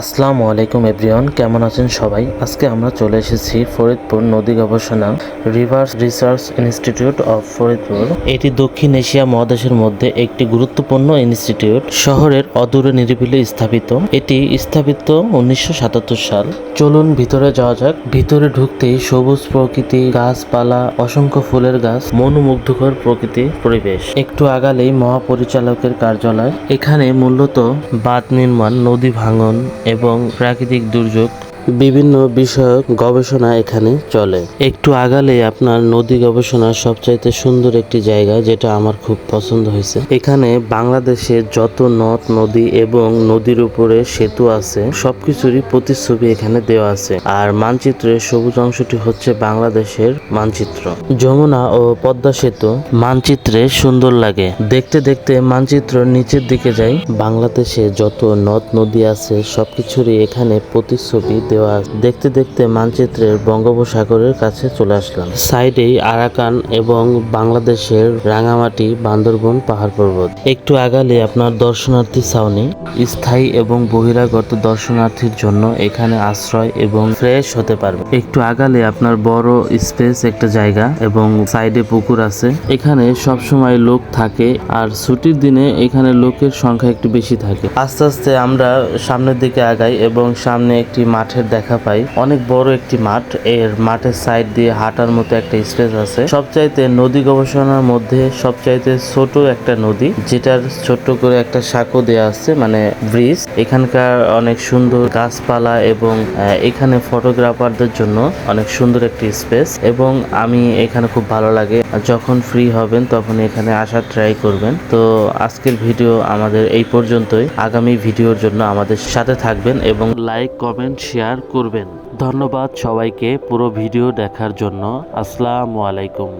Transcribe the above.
আসসালামু আলাইকুম এভরিওয়ান, কেমন আছেন সবাই? আজকে আমরা চলে এসেছি ফরিদপুর নদী গবেষণা rivers research institute of Faridpur. এটি দক্ষিণ এশিয়া মহাদেশের মধ্যে একটি গুরুত্বপূর্ণ ইনস্টিটিউট, শহরের অদূরে নিরিবিলি স্থাপিত। এটি স্থাপিত উনিশশো সাতাত্তর সাল। চলুন ভিতরে যাওয়া যাক। ভিতরে ঢুকতেই সবুজ প্রকৃতি, গাছপালা, অসংখ্য ফুলের গাছ, মনোমুগ্ধকর প্রকৃতি পরিবেশ। একটু আগালেই মহাপরিচালকের কার্যালয়। এখানে মূলত বাঁধ নির্মাণ, নদী ভাঙন এবং প্রাকৃতিক দুর্যোগ বিভিন্ন বিষয়ক গবেষণা এখানে চলে। একটু আগালে আপনার নদী গবেষণার সবচাইতে সুন্দর একটি জায়গা যেটা আমার খুব পছন্দ হয়েছে। এখানে বাংলাদেশে যত নদ, নদী এবং নদীর উপরে সেতু আছে, সবকিছুরই প্রতিচ্ছবি এখানে দেওয়া আছে। আর মানচিত্রের সবুজ অংশটি হচ্ছে বাংলাদেশের মানচিত্র। যমুনা ও পদ্মা সেতু মানচিত্রে সুন্দর লাগে। দেখতে দেখতে মানচিত্র নিচের দিকে যাই, বাংলাদেশে যত নদ, নদী আছে, সবকিছুরই এখানে প্রতিচ্ছবি দেওয়া দেখতে দেখতে মানচিত্রের বঙ্গোপসাগরের কাছে চলে আসলাম। সাইডেই আরাকান এবং বাংলাদেশের রাঙামাটি বান্দরবন পাহাড় পর্বত। একটু আগালে আপনার দর্শনার্থী ছাউনি। স্থায়ী এবং বহিরাগত দর্শনার্থীর জন্য এখানে আশ্রয় এবং ফ্রেশ হতে পারবে। একটু আগালে আপনার বড় স্পেস একটা জায়গা এবং সাইডে পুকুর আছে। এখানে সব সময় লোক থাকে আর ছুটির দিনে এখানে লোকের সংখ্যা একটু বেশি থাকে। আস্তে আস্তে আমরা সামনের দিকে আগাই এবং সামনে একটি মাঠের দেখা পাই। অনেক বড় একটি মাঠ। এর মাঠের সাইড দিয়ে হাঁটার মতো একটা স্পেস আছে। সবচাইতে নদী গবেষণার মধ্যে সবচাইতে ছোট একটা নদী, যেটার ছোট্ট করে একটা সাঁকো দেওয়া আছে মানে ব্রিজ এখানকার অনেক সুন্দর গাছপালা এবং এখানে ফটোগ্রাফারদের জন্য অনেক সুন্দর একটি স্পেস এবং আমি এখানে খুব ভালো লাগে। যখন ফ্রি হবেন, তখন এখানে আসার ট্রাই করবেন। তো আজকের ভিডিও আমাদের এই পর্যন্তই। আগামী ভিডিওর জন্য আমাদের সাথে থাকবেন এবং লাইক কমেন্ট শেয়ার করবেন। ধন্যবাদ সবাইকে পুরো ভিডিও দেখার জন্য। আসসালামু আলাইকুম।